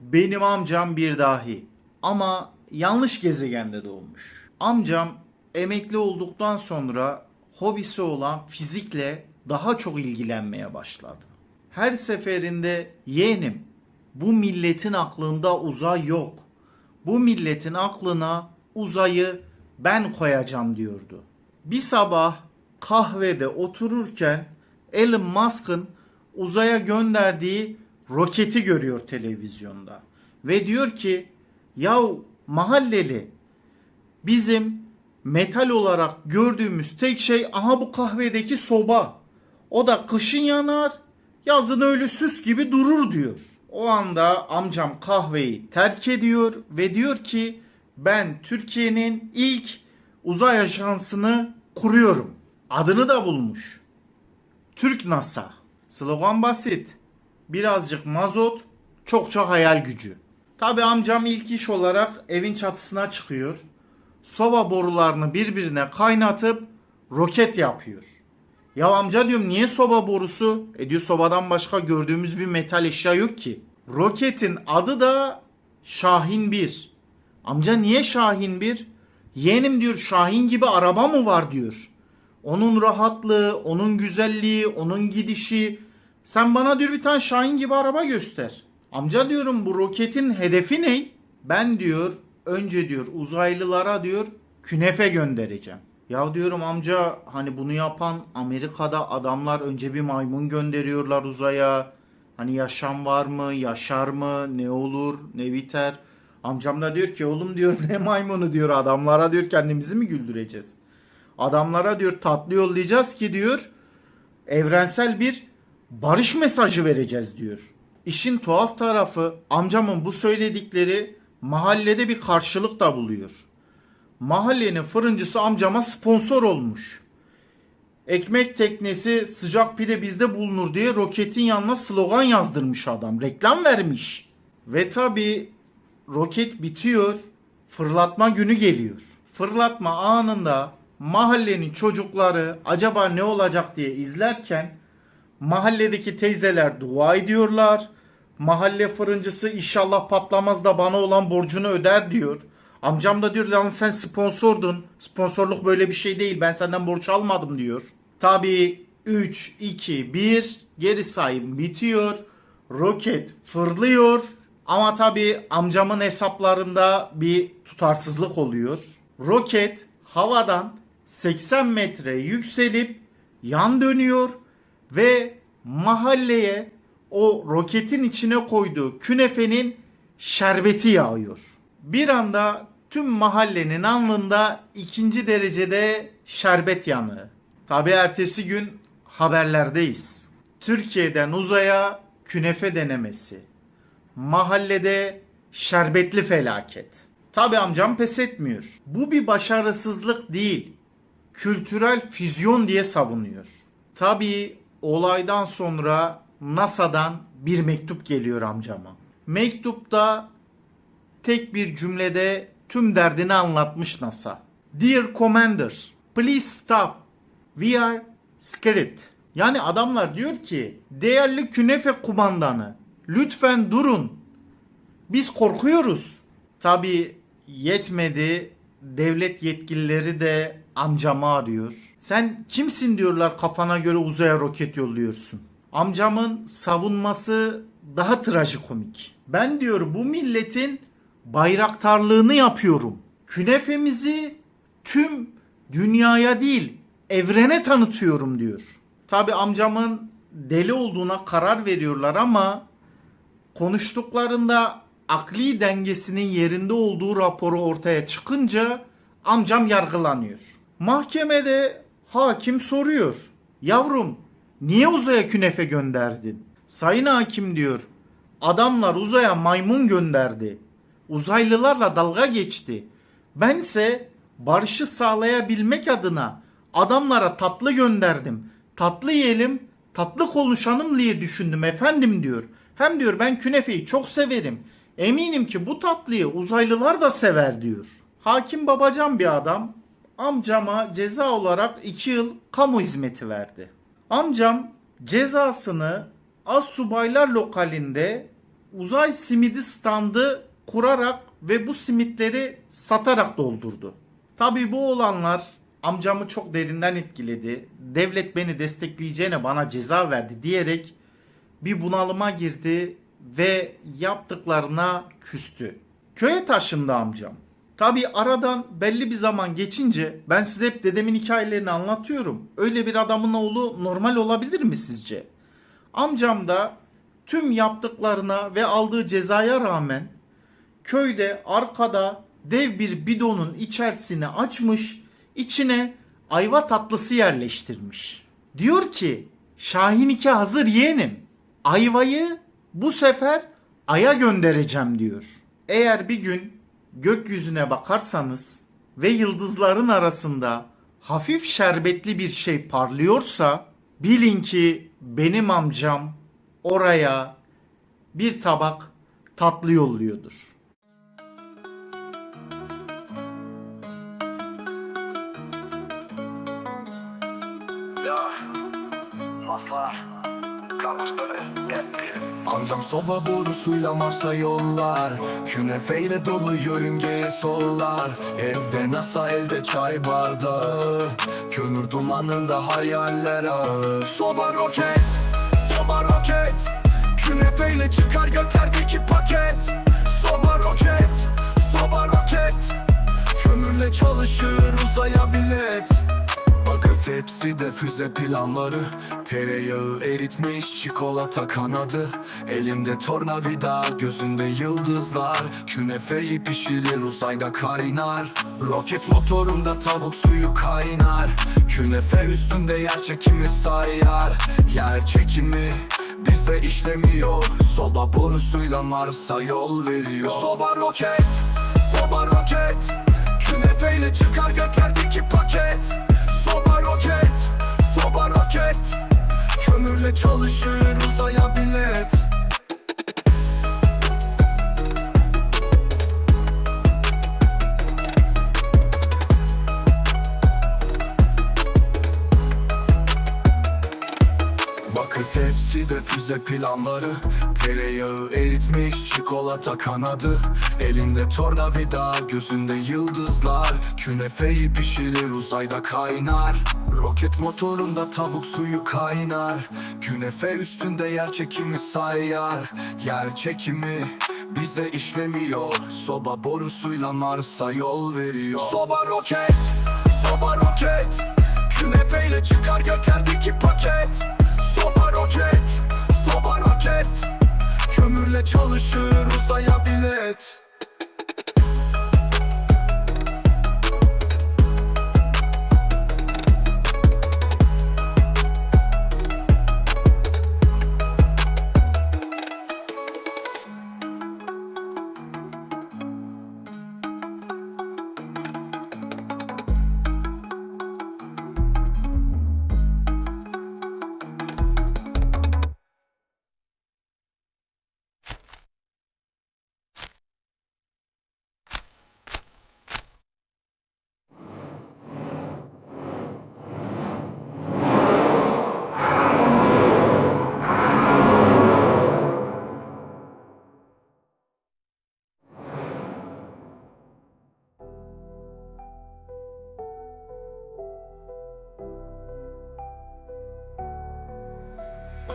Benim amcam bir dahi ama yanlış gezegende doğmuş. Amcam emekli olduktan sonra hobisi olan fizikle daha çok ilgilenmeye başladı. Her seferinde yeğenim bu milletin aklında uzay yok. Bu milletin aklına uzayı ben koyacağım diyordu. Bir sabah kahvede otururken Elon Musk'ın uzaya gönderdiği roketi görüyor televizyonda. Ve diyor ki yahu mahalleli bizim metal olarak gördüğümüz tek şey aha bu kahvedeki soba. O da kışın yanar, yazın öyle süs gibi durur diyor. O anda amcam kahveyi terk ediyor ve diyor ki ben Türkiye'nin ilk uzay ajansını kuruyorum. Adını da bulmuş. Türk NASA. Slogan basit. Birazcık mazot, çokça hayal gücü. Tabi amcam ilk iş olarak evin çatısına çıkıyor. Soba borularını birbirine kaynatıp roket yapıyor. Ya amca diyorum niye soba borusu? E diyor sobadan başka gördüğümüz bir metal eşya yok ki. Roketin adı da Şahin 1. Amca niye Şahin 1? Yeğenim diyor Şahin gibi araba mı var diyor. Onun rahatlığı, onun güzelliği, onun gidişi. Sen bana diyor bir tane Şahin gibi araba göster. Amca diyorum bu roketin hedefi ne? Ben diyor önce diyor uzaylılara diyor künefe göndereceğim. Ya diyorum amca hani bunu yapan Amerika'da adamlar önce bir maymun gönderiyorlar uzaya. Hani yaşam var mı, yaşar mı, ne olur, ne biter. Amcam da diyor ki oğlum diyor ne maymunu diyor adamlara diyor kendimizi mi güldüreceğiz? Adamlara diyor tatlı yollayacağız ki diyor evrensel bir barış mesajı vereceğiz diyor. İşin tuhaf tarafı amcamın bu söyledikleri mahallede bir karşılık da buluyor. Mahallenin fırıncısı amcama sponsor olmuş. Ekmek teknesi sıcak pide bizde bulunur diye roketin yanına slogan yazdırmış adam. Reklam vermiş. Ve tabi roket bitiyor. Fırlatma günü geliyor. Fırlatma anında mahallenin çocukları acaba ne olacak diye izlerken mahalledeki teyzeler dua ediyorlar. Mahalle fırıncısı inşallah patlamaz da bana olan borcunu öder diyor. Amcam da diyor lan sen sponsordun. Sponsorluk böyle bir şey değil. Ben senden borç almadım diyor. Tabii 3, 2, 1 geri sayım bitiyor. Roket fırlıyor. Ama tabii amcamın hesaplarında bir tutarsızlık oluyor. Roket havadan 80 metre yükselip yan dönüyor ve mahalleye o roketin içine koyduğu künefenin şerbeti yağıyor. Bir anda tüm mahallenin alnında ikinci derecede şerbet yanığı. Tabi ertesi gün haberlerdeyiz. Türkiye'den uzaya künefe denemesi. Mahallede şerbetli felaket. Tabi amcam pes etmiyor. Bu bir başarısızlık değil. Kültürel füzyon diye savunuyor. Tabi olaydan sonra NASA'dan bir mektup geliyor amcama. Mektupta tek bir cümlede tüm derdini anlatmış NASA. Dear Commander, please stop. We are scared. Yani adamlar diyor ki değerli künefe kumandanı lütfen durun. Biz korkuyoruz. Tabi yetmedi. Devlet yetkilileri de amcamı arıyor. Sen kimsin diyorlar kafana göre uzaya roket yolluyorsun. Amcamın savunması daha trajikomik. Ben diyor bu milletin bayraktarlığını yapıyorum. Künefemizi tüm dünyaya değil evrene tanıtıyorum diyor. Tabi amcamın deli olduğuna karar veriyorlar ama konuştuklarında akli dengesinin yerinde olduğu raporu ortaya çıkınca amcam yargılanıyor. Mahkemede hakim soruyor. Yavrum niye uzaya künefe gönderdin? Sayın hakim diyor. Adamlar uzaya maymun gönderdi. Uzaylılarla dalga geçti. Bense barışı sağlayabilmek adına adamlara tatlı gönderdim. Tatlı yiyelim, tatlı konuşalım diye düşündüm efendim diyor. Hem diyor ben künefeyi çok severim. Eminim ki bu tatlıyı uzaylılar da sever diyor. Hakim babacan bir adam amcama ceza olarak 2 yıl kamu hizmeti verdi. Amcam cezasını az subaylar lokalinde uzay simidi standı kurarak ve bu simitleri satarak doldurdu. Tabii bu olanlar amcamı çok derinden etkiledi. Devlet beni destekleyeceğine bana ceza verdi diyerek bir bunalıma girdi ve yaptıklarına küstü. Köye taşındı amcam. Tabii aradan belli bir zaman geçince ben size hep dedemin hikayelerini anlatıyorum. Öyle bir adamın oğlu normal olabilir mi sizce? Amcam da tüm yaptıklarına ve aldığı cezaya rağmen köyde arkada dev bir bidonun içerisine açmış, içine ayva tatlısı yerleştirmiş. Diyor ki, Şahin 2 hazır yeğenim. Ayvayı bu sefer aya göndereceğim diyor. Eğer bir gün gökyüzüne bakarsanız ve yıldızların arasında hafif şerbetli bir şey parlıyorsa bilin ki benim amcam oraya bir tabak tatlı yolluyordur. Ya Maslar Amcam soba borusuyla Mars'a yollar. Künefeyle dolu yörüngeye sollar. Evde NASA elde çay bardağı. Kömür dumanında hayaller ağır. Soba roket, soba roket. Künefeyle çıkar göklerdeki paket. Soba roket, soba roket. Kömürle çalışır uzaya bilet Bakır tepside füze planları. Tereyağı eritmiş çikolata kanadı. Elimde tornavida gözünde yıldızlar. Künefeyi pişirir uzayda kaynar. Roket motorunda tavuk suyu kaynar. Künefe üstünde yer çekimi sayar. Yer çekimi bize işlemiyor. Soba borusuyla Mars'a yol veriyor. Soba roket, soba roket. Künefeyle çıkar göklerdeki paket roket Kömürle çalışır uzaya bilet füze planları Tereyağı eritmiş çikolata kanadı. Elinde tornavida gözünde yıldızlar. Künefeyi pişirir uzayda kaynar. Roket motorunda tavuk suyu kaynar. Künefe üstünde yer çekimi sayar. Yer çekimi bize işlemiyor. Soba borusuyla Mars'a yol veriyor. Soba roket, soba roket. Künefeyle çıkar göklerdeki paket. Soba roket Kömürle çalışır uzaya bilet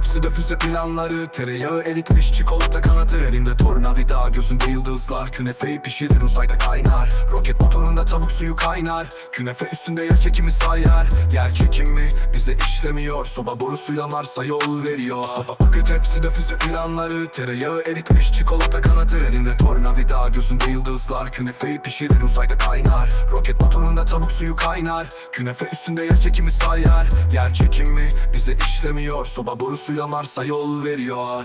bakır tepside füze planları. Tereyağı eritmiş çikolata kanadı Elinde tornavida gözünde yıldızlar. Künefeyi pişirir uzayda kaynar. Roket motorunda tavuk suyu kaynar. Künefe üstünde yer çekimi sayar. Yer çekimi bize işlemiyor. Soba borusuyla Mars'a yol veriyor. Soba bakır tepside füze planları. Tereyağı eritmiş çikolata kanadı Elinde tornavida gözünde yıldızlar. Künefeyi pişirir uzayda kaynar. Roket motorunda tavuk suyu kaynar. Künefe üstünde yer çekimi sayar. Yer çekimi bize işlemiyor. Soba borusuyla Mars'a yol veriyor